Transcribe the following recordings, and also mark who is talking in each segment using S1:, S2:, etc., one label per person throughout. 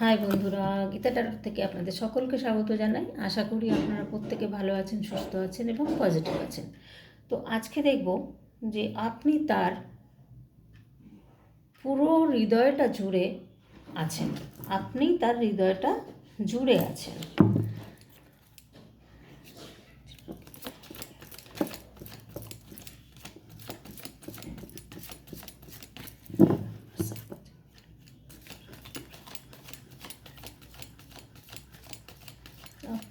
S1: High বন্ধুরা গীতাটার থেকে আপনাদের সকলকে স্বাগত জানাই। আশা করি আপনারা প্রত্যেকে ভালো আছেন, সুস্থ আছেন এবং পজিটিভ আছেন। তো আজকে দেখব যে আপনি তার পুরো হৃদয়টা জুড়ে আছেন। আপনি তার হৃদয়টা জুড়ে আছেন।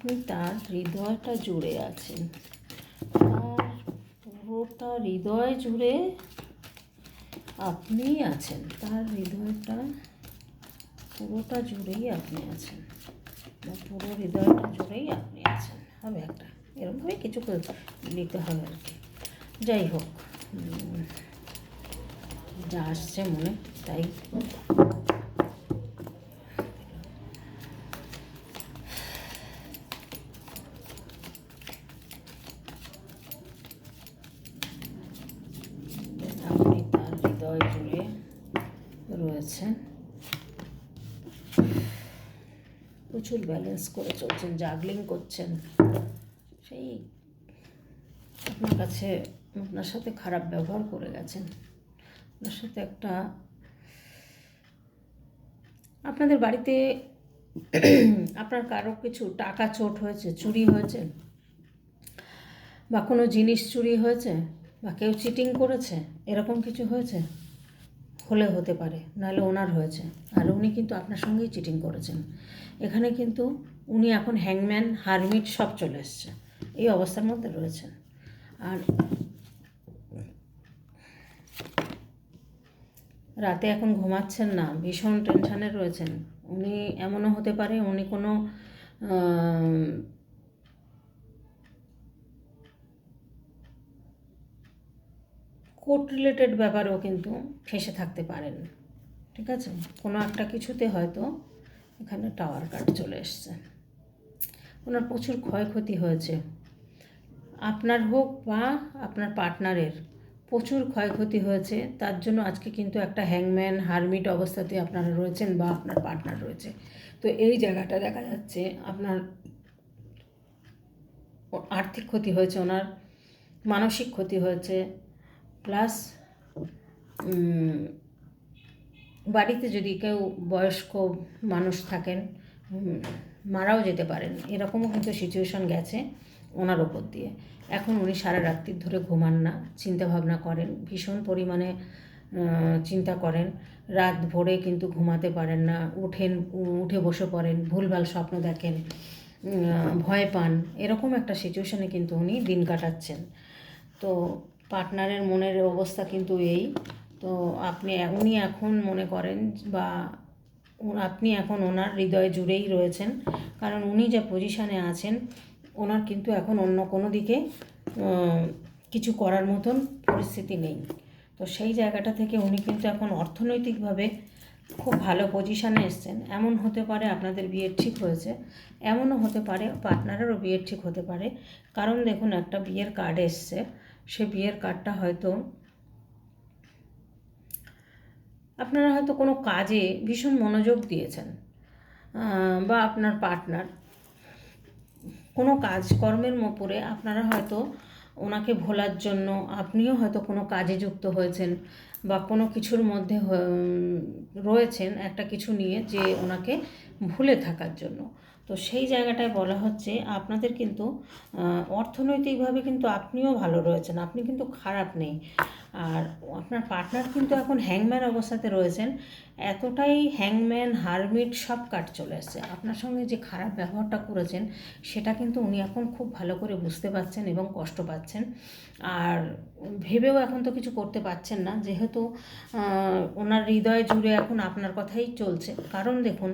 S1: আপনি তার হৃদয়টা জুড়ে আছেন। তার পুরোটা হৃদয় জুড়ে আপনি আছেন। তার হৃদয়টা পুরোটা জুড়েই আপনি আছেন। বা পুরো হৃদয়টা জুড়েই আপনি আছেন। হবে একটা। এরকমভাবে কিছু লিখতে হবে আর কি। যাই হোক যা আসছে মনে, তাই আপনি তার হৃদয় জুড়ে রয়েছেন প্রচুর ব্যালেন্স করে চলছেন জাগলিং করছেন। সেই আপনার কাছে, আপনার সাথে খারাপ ব্যবহার করে গেছেন। আপনার সাথে একটা আপনাদের বাড়িতে আপনার কারও কিছু টাকা চোট হয়েছে, চুরি হয়েছে? বা কোনো জিনিস চুরি হয়েছে? বা কেউ চিটিং করেছে? এরকম কিছু হয়েছে? হলে হতে পারে, নাহলে ওনার হয়েছে। আর উনি কিন্তু আপনার সঙ্গেই চিটিং করেছেন। এখানে কিন্তু উনি এখন হ্যাংম্যান হারমিট সব চলে এসছে। এই অবস্থার মধ্যে রয়েছেন। আর রাতে এখন ঘুমাচ্ছেন না, ভীষণ টেনশানে রয়েছেন। উনি এমনও হতে পারে, উনি কোনো কোর্ট রিলেটেড ব্যাপারেও কিন্তু ফেসে থাকতে পারেন। ঠিক আছে? কোনো একটা কিছুতে হয়তো এখানে টাওয়ার কাট চলে এসছে। ওনার প্রচুর ক্ষয়ক্ষতি হয়েছে। আপনার হোক বা আপনার পার্টনারের প্রচুর ক্ষয়ক্ষতি হয়েছে। তার জন্য আজকে কিন্তু একটা হ্যাংম্যান হারমিট অবস্থাতে আপনারা রয়েছেন বা আপনার পার্টনার রয়েছে। তো এই জায়গাটা দেখা যাচ্ছে আপনার আর্থিক ক্ষতি হয়েছে, ওনার মানসিক ক্ষতি হয়েছে। প্লাস বাড়িতে যদি কেউ বয়স্ক মানুষ থাকেন মারাও যেতে পারেন। এরকমও কিন্তু সিচুয়েশন গেছে ওনার ওপর দিয়ে। এখন উনি সারা রাত্রি ধরে ঘুমান না চিন্তা ভাবনা করেন, ভীষণ পরিমাণে চিন্তা করেন। রাত ভোরে কিন্তু ঘুমাতে পারেন না, উঠেন, উঠে বসে পড়েন, ভুলভাল স্বপ্ন দেখেন ভয় পান। এরকম একটা সিচুয়েশনে কিন্তু উনি দিন কাটাচ্ছেন। তো পার্টনারের মনের অবস্থা কিন্তু এই। তো আপনি উনি এখন মনে করেন বা আপনি এখন ওনার হৃদয় জুড়েই রয়েছেন। কারণ উনি যে পজিশানে আছেন, ওনার কিন্তু এখন অন্য কোনো দিকে কিছু করার মতন পরিস্থিতি নেই। তো সেই জায়গাটা থেকে উনি কিন্তু এখন অর্থনৈতিকভাবে খুব ভালো পজিশানে এসছেন। এমন হতে পারে আপনাদের বিয়ের ঠিক হয়েছে, এমনও হতে পারে পার্টনারেরও বিয়ের ঠিক হতে পারে। কারণ দেখুন, একটা বিয়ের কার্ড এসছে। সে বিয়ের কার্ডটা হয়তো আপনারা হয়তো কোনো কাজে ভীষণ মনোযোগ দিয়েছেন বা আপনার পার্টনার কোনো কাজকর্মের ওপরে আপনারা হয়তো ওনাকে ভোলার জন্য আপনিও হয়তো কোনো কাজে যুক্ত হয়েছেন, বা কোনো কিছুর মধ্যে রয়েছেন একটা কিছু নিয়ে যে ওনাকে ভুলে থাকার জন্য। তো সেই জায়গাটায় বলা হচ্ছে আপনাদের কিন্তু অর্থনৈতিকভাবে কিন্তু আপনিও ভালো রয়েছেন, আপনি কিন্তু খারাপ নেই। আর আপনার পার্টনার কিন্তু এখন হ্যাংম্যান অবস্থাতে রয়েছেন, এতটাই হ্যাংম্যান, হারমিট সব কাট চলে এসছে আপনার সঙ্গে যে খারাপ ব্যবহারটা করেছেন, সেটা কিন্তু উনি এখন খুব ভালো করে বুঝতে পারছেন এবং কষ্ট পাচ্ছেন। আর ভেবেও এখন তো কিছু করতে পারছেন না, যেহেতু ওনার হৃদয় জুড়ে এখন আপনার কথাই চলছে। কারণ দেখুন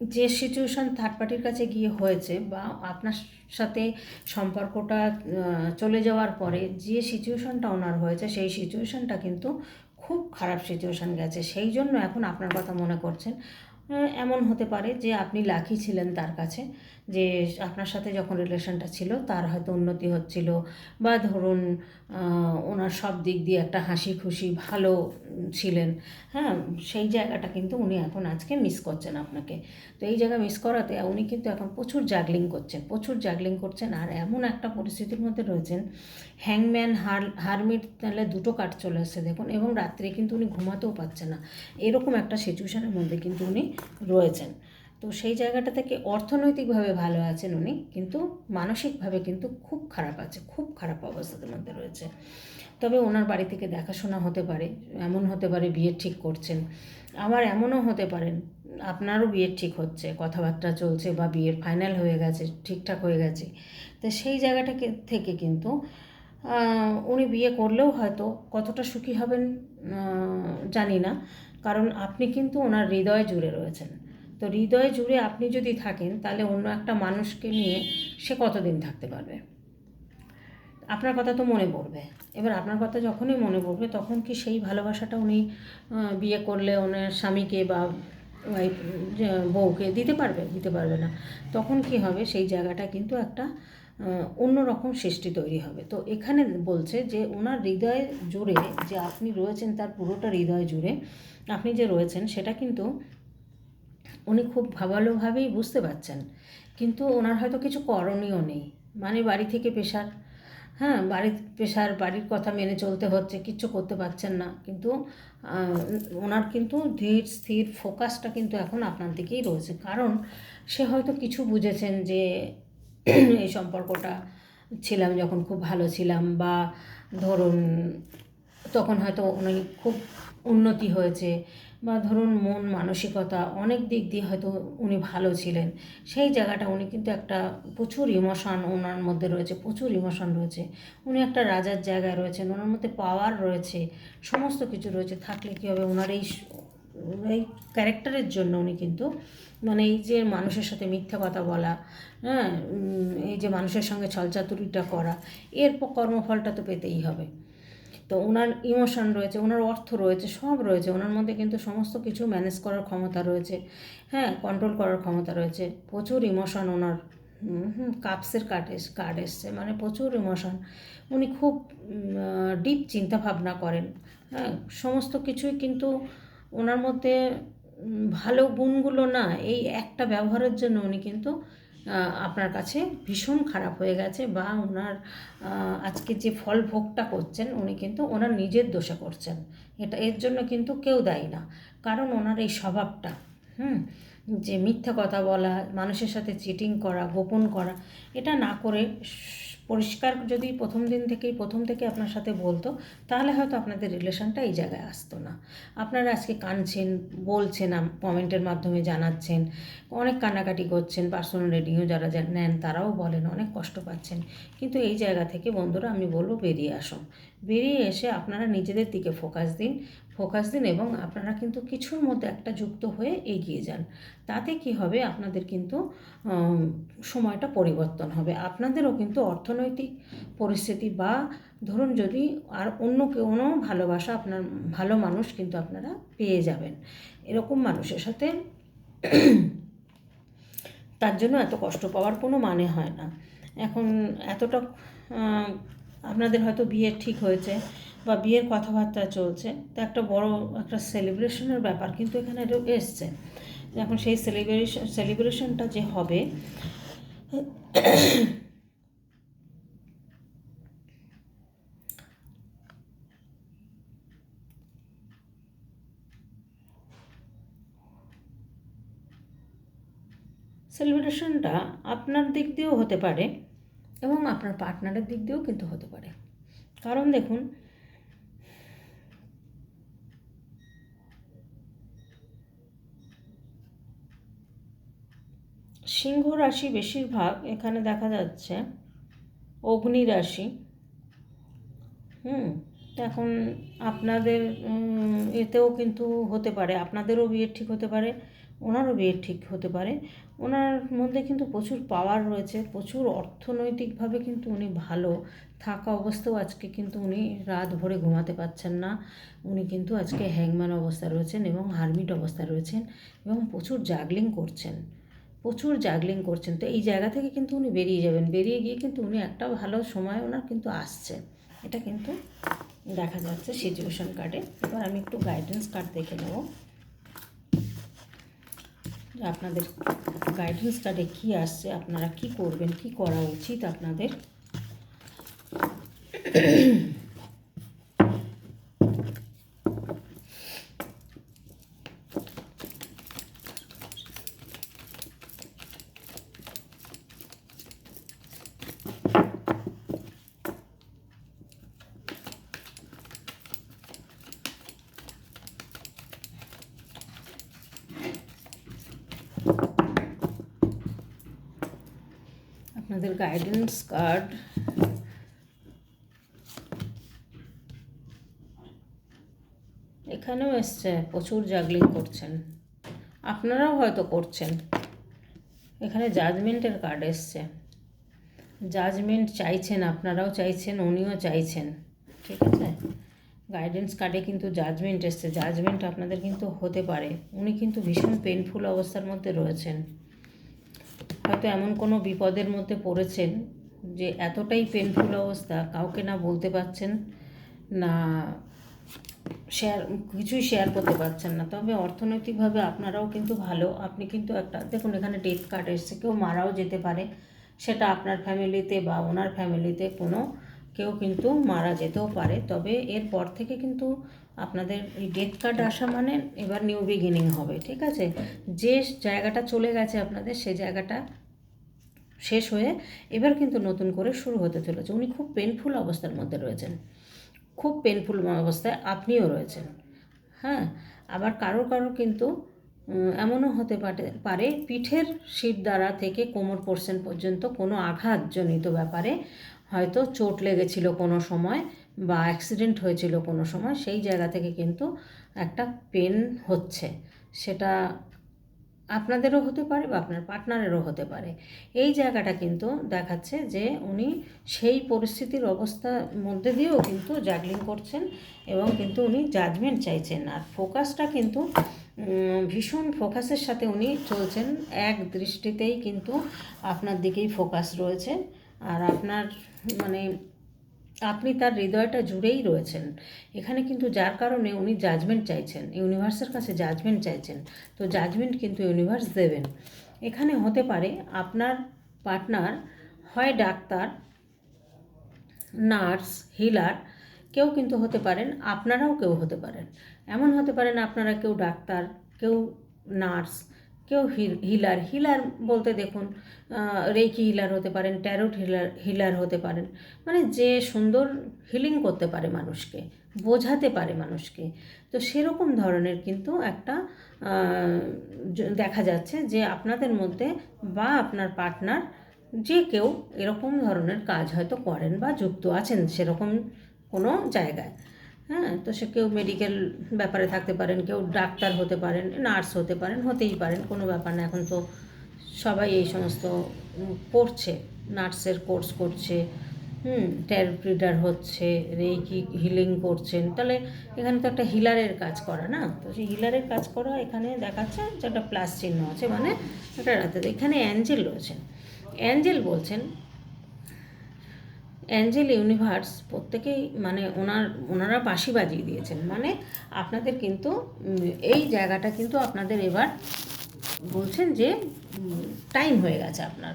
S1: যে সিচুয়েশান থার্ড পার্টির কাছে গিয়ে হয়েছে বা আপনার সাথে সম্পর্কটা চলে যাওয়ার পরে যে সিচুয়েশানটা ওনার হয়েছে, সেই সিচুয়েশানটা কিন্তু খুব খারাপ সিচুয়েশান গেছে। সেই জন্য এখন আপনার কথা মনে করছেন। এমন হতে পারে যে আপনি লাকি ছিলেন তার কাছে। যে আপনার সাথে যখন রিলেশনটা ছিল, তার হয়তো উন্নতি হচ্ছিল বা ধরুন ওনার সব দিক দিয়ে একটা হাসি খুশি ভালো ছিলেন হ্যাঁ সেই জায়গাটা কিন্তু উনি এখন আজকে মিস করছেন আপনাকে। তো এই জায়গা মিস করাতে উনি কিন্তু এখন প্রচুর জাগলিং করছেন, প্রচুর জাগলিং করছেন আর এমন একটা পরিস্থিতির মধ্যে রয়েছেন হ্যাংম্যান হার হারমিট তাহলে দুটো কাঠ চলে এসছে দেখুন এবং রাত্রে কিন্তু উনি ঘুমাতেও পাচ্ছেন না। এরকম একটা সিচুয়েশনের মধ্যে কিন্তু উনি রয়েছেন। তো সেই জায়গাটা থেকে অর্থনৈতিকভাবে ভালো আছেন উনি, কিন্তু মানসিকভাবে কিন্তু খুব খারাপ আছে, খুব খারাপ অবস্থার মধ্যে রয়েছে। তবে ওনার বাড়ি থেকে দেখাশোনা হতে পারে, এমন হতে পারে বিয়ে ঠিক করছেন। আবার এমনও হতে পারেন, আপনারও বিয়ের ঠিক হচ্ছে, কথাবার্তা চলছে বা বিয়ের ফাইনাল হয়ে গেছে, ঠিকঠাক হয়ে গেছে। তো সেই জায়গাটাকে থেকে কিন্তু উনি বিয়ে করলেও হয়তো কতটা সুখী হবেন জানি না। কারণ আপনি কিন্তু ওনার হৃদয় জুড়ে রয়েছেন। তো হৃদয় জুড়ে আপনি যদি থাকেন তাহলে অন্য একটা মানুষকে নিয়ে সে কতদিন থাকতে পারবে? আপনার কথা তো মনে পড়বে। এবার আপনার কথা যখনই মনে পড়বে তখন কি সেই ভালোবাসাটা উনি বিয়ে করলে ওনার স্বামীকে বা ওয়াইফ বউকে দিতে পারবে? দিতে পারবে না। তখন কি হবে? সেই জায়গাটা কিন্তু একটা আহ, অন্যরকম সৃষ্টি তৈরি হবে। তো এখানে বলছে যে ওনার হৃদয় জুড়ে যে আপনি রয়েছেন তার পুরোটা হৃদয় জুড়ে আপনি যে রয়েছেন সেটা কিন্তু উনি খুব ভালোভাবেই বুঝতে পারছেন। কিন্তু ওনার হয়তো কিছু করণীয় নেই। মানে বাড়ি থেকে পেশার হ্যাঁ বাড়ির পেশার, বাড়ির কথা মেনে চলতে হচ্ছে, কিচ্ছু করতে পারছেন না। কিন্তু ওনার কিন্তু ধীর, স্থির ফোকাসটা কিন্তু এখন আপনার দিকেই রয়েছে। কারণ সে হয়তো কিছু বুঝেছেন যে, এই সম্পর্কটা ছিলাম যখন খুব ভালো ছিলাম বা ধরুন, তখন হয়তো উনি খুব উন্নতি হয়েছে। বা ধরুন মন মানসিকতা অনেক দিক দিয়ে হয়তো উনি ভালো ছিলেন। সেই জায়গাটা উনি কিন্তু একটা প্রচুর ইমোশন ওনার মধ্যে রয়েছে, প্রচুর ইমোশন রয়েছে। উনি একটা রাজার জায়গায় রয়েছেন, ওনার মধ্যে পাওয়ার রয়েছে, সমস্ত কিছু রয়েছে। থাকলে কী হবে? ওনার এই এই ক্যারেক্টারের জন্য উনি কিন্তু মানে এই যে মানুষের সাথে মিথ্যা কথা বলা হ্যাঁ এই যে মানুষের সঙ্গে ছলচাতুরিটা করা, এর কর্মফলটা তো পেতেই হবে। তো ওনার ইমোশন রয়েছে, ওনার অর্থ রয়েছে, সব রয়েছে। ওনার মধ্যে কিন্তু সমস্ত কিছু ম্যানেজ করার ক্ষমতা রয়েছে। হ্যাঁ কন্ট্রোল করার ক্ষমতা রয়েছে। প্রচুর ইমোশন ওনার কাপসের কার্ড এস কার্ড এসছে। মানে প্রচুর ইমোশন উনি খুব ডিপ চিন্তা ভাবনা করেন। হ্যাঁ সমস্ত কিছুই কিন্তু ওনার মধ্যে ভালো গুণগুলো না, এই একটা ব্যবহারের জন্য উনি কিন্তু আপনার কাছে ভীষণ খারাপ হয়ে গেছে বা ওনার আজকে যে ফল ভোগটা করছেন, উনি কিন্তু ওনার নিজের দোষে করছেন। এটা এর জন্য কিন্তু কেউ দায়ী না। কারণ ওনার এই স্বভাবটা, হুম? যে মিথ্যা কথা বলা, মানুষের সাথে চিটিং করা, গোপন করা, এটা না করে পরিষ্কার যদি প্রথম দিন থেকেই, প্রথম থেকে আপনার সাথে বলতো, তাহলে হয়তো আপনাদের রিলেশনটা এই জায়গায় আসতো না। আপনারা আজকে কাঁদছেন, বলছেন কমেন্টের মাধ্যমে জানাচ্ছেন, অনেক কান্নাকাটি করছেন পার্সোনাল রিডিংও যারা নেন, তারাও বলেন, অনেক কষ্ট পাচ্ছেন। কিন্তু এই জায়গা থেকে বন্ধুরা, আমি বলব, বেরিয়ে আসুন। বেরিয়ে এসে আপনারা নিজেদের দিকে ফোকাস দিন ফোকাস দিন এবং আপনারা কিন্তু কিছুর মধ্যে একটা যুক্ত হয়ে এগিয়ে যান। তাতে কি হবে? আপনাদের কিন্তু সময়টা পরিবর্তন হবে। আপনাদেরও কিন্তু অর্থনৈতিক পরিস্থিতি বা ধরুন যদি আর অন্য কোনো ভালোবাসা আপনার, ভালো মানুষ কিন্তু আপনারা পেয়ে যাবেন। এরকম মানুষের সাথে তার জন্য এত কষ্ট পাওয়ার কোনো মানে হয় না। এখন এতটা আপনাদের হয়তো বিয়ে ঠিক হয়েছে। বা বিয়ের কথাবার্তা চলছে, তো একটা বড় একটা সেলিব্রেশনের ব্যাপার কিন্তু এখানে এসছে। এখন সেই সেলিব্রেশন সেলিব্রেশনটা যে হবে সেলিব্রেশনটা আপনার দিক দিয়েও হতে পারে এবং আপনার পার্টনারের দিক দিয়েও কিন্তু হতে পারে। কারণ দেখুন সিংহ রাশি বেশিরভাগ এখানে দেখা যাচ্ছে। অগ্নি রাশি। হুম, এখন আপনাদের এতেও কিন্তু হতে পারে। আপনাদেরও বিয়ে ঠিক হতে পারে, ওনারও বিয়ে ঠিক হতে পারে। ওনার মধ্যে কিন্তু প্রচুর পাওয়ার রয়েছে, প্রচুর অর্থনৈতিকভাবে কিন্তু উনি ভালো। থাকা অবস্থাও আজকে কিন্তু উনি রাত ভরে ঘুমাতে পারছেন না। উনি কিন্তু আজকে হ্যাংম্যান অবস্থায় রয়েছেন এবং হারমিট অবস্থায় রয়েছেন এবং প্রচুর জাগলিং করছেন। প্রচুর জাগলিং করছেন। তো এই জায়গা থেকে কিন্তু উনি বেরিয়ে যাবেন। বেরিয়ে গিয়ে কিন্তু উনি একটা ভালো সময় ওনার কিন্তু আসছে। এটা কিন্তু দেখা যাচ্ছে সিচুয়েশন কার্ডে এবার আমি একটু গাইডেন্স কার্ড দেখে নেব। আপনাদের গাইডেন্স কার্ডে কী আসছে, আপনারা কি করবেন, কি করা উচিত আপনাদের? আপনাদের গাইডেন্স কার্ড এখানেও এসছে, প্রচুর জাগলিং করছেন। আপনারাও হয়তো করছেন। এখানে জাজমেন্টের কার্ড এসছে। জাজমেন্ট চাইছেন, আপনারাও চাইছেন, উনিও চাইছেন। ঠিক আছে? গাইডেন্স কার্ডে কিন্তু জাজমেন্ট এসছে। জাজমেন্ট আপনাদের কিন্তু হতে পারে। উনি কিন্তু ভীষণ পেনফুল অবস্থার মধ্যে রয়েছেন। হয়তো এমন কোনো বিপদের মধ্যে পড়েছেন যে এতটাই পেনফুল অবস্থা, কাউকে না বলতে পারছেন, না শেয়ার কিছুই শেয়ার করতে পারছেন না। তবে অর্থনৈতিকভাবে আপনারাও কিন্তু ভালো। আপনি কিন্তু একটা, দেখুন এখানে ডেথ কার্ড এসছে, কেউ মারাও যেতে পারে। সেটা আপনার ফ্যামিলিতে বা ওনার ফ্যামিলিতে কোনো, কেউ কিন্তু মারা যেতেও পারে। তবে এরপর থেকে কিন্তু আপনাদের এই ডেথ কার্ড আসা মানে এবার নিউ বিগিনিং হবে, ঠিক আছে? যে জায়গাটা চলে গেছে আপনাদের সেই জায়গাটা শেষ হয়ে এবার কিন্তু নতুন করে শুরু হতে চলেছে। উনি খুব পেনফুল অবস্থার মধ্যে রয়েছেন। খুব পেনফুল অবস্থায় আপনিও রয়েছেন। হ্যাঁ আবার কারও কারও কিন্তু এমনও হতে পারে পারে পিঠের শির দ্বারা থেকে কোমর পোর্শন পর্যন্ত কোনো আঘাতজনিত ব্যাপারে হয়তো চোট লেগেছিল কোনো সময় বা অ্যাক্সিডেন্ট হয়েছিল কোনো সময়, সেই জায়গা থেকে কিন্তু একটা পেন হচ্ছে। সেটা আপনাদেরও হতে পারে বা আপনার পার্টনারেরও হতে পারে। এই জায়গাটা কিন্তু দেখাচ্ছে যে উনি সেই পরিস্থিতির অবস্থার মধ্যে দিয়েও কিন্তু জাগলিং করছেন এবং কিন্তু উনি জাজমেন্ট চাইছেন। আর ফোকাসটা কিন্তু ভীষণ ফোকাসের সাথে উনি চলছেন। এক দৃষ্টিতেই কিন্তু আপনার দিকেই ফোকাস রয়েছে। আর আপনার মানে আপনি তার হৃদয়টা জুড়েই রয়েছেন। এখানে কিন্তু যার কারণে উনি জাজমেন্ট চাইছেন ইউনিভার্সের কাছে জাজমেন্ট চাইছেন, তো জাজমেন্ট কিন্তু ইউনিভার্স দেবেন। এখানে হতে পারে আপনার পার্টনার হয় ডাক্তার নার্স হিলার কেউ কিন্তু হতে পারেন, আপনারাও কেউ হতে পারেন। এমন হতে পারেন আপনারা কেউ ডাক্তার, কেউ নার্স কেউ হিলার হিলার বলতে দেখুন রেকি হিলার হতে পারেন, ট্যারোট হিলার হিলার হতে পারেন। মানে যে সুন্দর হিলিং করতে পারে মানুষকে, বোঝাতে পারে মানুষকে। তো সেরকম ধরনের কিন্তু একটা দেখা যাচ্ছে যে আপনাদের মধ্যে বা আপনার পার্টনার যে কেউ এরকম ধরনের কাজ হয়তো করেন বা যুক্ত আছেন সেরকম কোনো জায়গায়। হ্যাঁ তো সে কেউ মেডিকেল ব্যাপারে থাকতে পারেন, কেউ ডাক্তার হতে পারেন নার্স হতে পারেন, হতেই পারেন, কোনো ব্যাপার না। এখন তো সবাই এই সমস্ত করছে, নার্সের কোর্স করছে, হুম ট্যারোট রিডার হচ্ছে রেকি হিলিং করছেন। তাহলে এখানে তো একটা হিলারের কাজ করা না? তো সেই হিলারের কাজ করা এখানে দেখাচ্ছে যে একটা প্লাস চিহ্ন আছে মানে একটা রাতে। এখানে অ্যাঞ্জেল রয়েছেন। অ্যাঞ্জেল বলছেন অ্যাঞ্জেল ইউনিভার্স প্রত্যেকেই মানে ওনার, ওনারা বাঁশি বাজিয়ে দিয়েছেন। মানে আপনাদের কিন্তু এই জায়গাটা কিন্তু আপনাদের এবার বলছেন যে টাইম হয়ে গেছে আপনার।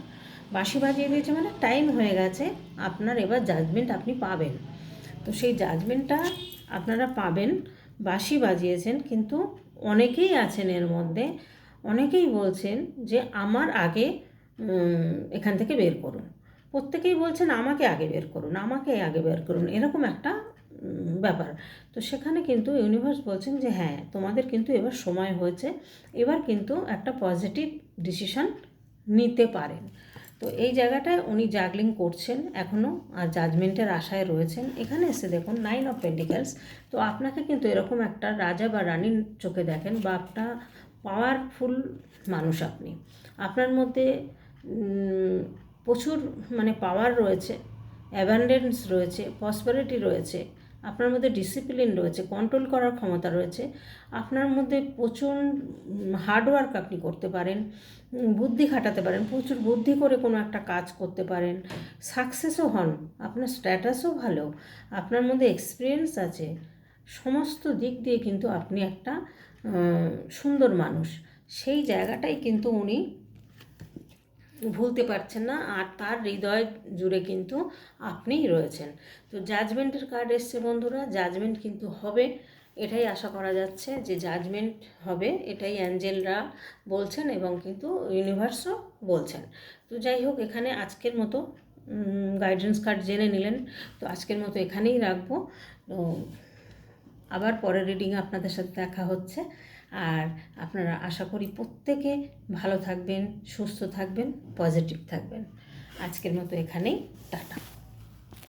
S1: বাঁশি বাজিয়ে দিয়েছে মানে টাইম হয়ে গেছে, আপনার এবার জাজমেন্ট আপনি পাবেন। তো সেই জাজমেন্টটা আপনারা পাবেন, বাঁশি বাজিয়েছেন, কিন্তু অনেকেই আছেন এর মধ্যে, অনেকেই বলছেন যে আমার আগে এখান থেকে বের করুন। প্রত্যেকেই বলছেন, আমাকে আগে বের করুন, আমাকে আগে বের করুন। এরকম একটা ব্যাপার। তো সেখানে কিন্তু ইউনিভার্স বলছেন যে হ্যাঁ তোমাদের কিন্তু এবার সময় হয়েছে, এবার কিন্তু একটা পজিটিভ ডিসিশন নিতে পারেন। তো এই জায়গাটায় উনি জাগলিং করছেন এখনও আর জাজমেন্টের আশায় রয়েছেন। এখানে এসে দেখুন নাইন অফ পেন্টিক্যালস তো আপনাকে কিন্তু এরকম একটা রাজা বা রানীর চোখে দেখেন বা একটা পাওয়ারফুল মানুষ আপনি। আপনার মধ্যে প্রচুর মানে পাওয়ার রয়েছে অ্যাবান্ডেন্স রয়েছে পসপারিটি রয়েছে, আপনার মধ্যে ডিসিপ্লিন রয়েছে কন্ট্রোল করার ক্ষমতা রয়েছে, আপনার মধ্যে প্রচুর হার্ডওয়ার্ক আপনি করতে পারেন, বুদ্ধি খাটাতে পারেন, প্রচুর বুদ্ধি করে কোনো একটা কাজ করতে পারেন সাকসেসও হন, আপনার স্ট্যাটাসও ভালো, আপনার মধ্যে এক্সপিরিয়েন্স আছে, সমস্ত দিক দিয়ে কিন্তু আপনি একটা সুন্দর মানুষ, সেই জায়গাটাই কিন্তু উনি ভুলতে পারছেন না, আর তার হৃদয় জুড়ে কিন্তু আপনিই রয়েছেন। তো জাজমেন্টের কার্ড এসছে বন্ধুরা জাজমেন্ট কিন্তু হবে, এটাই আশা করা যাচ্ছে যে জাজমেন্ট হবে, এটাই অ্যাঞ্জেলরা বলছেন এবং কিন্তু ইউনিভার্সও বলছেন। তো যাই হোক, এখানে আজকের মতো গাইডেন্স কার্ড জেনে নিলেন, তো আজকের মতো এখানেই রাখব। তো আবার পরের রিডিংয়ে আপনাদের সাথে দেখা হচ্ছে। আর আপনারা আশা করি প্রত্যেকে ভালো থাকবেন, সুস্থ থাকবেন পজিটিভ থাকবেন। আজকের মতো এখানেই, টাটা।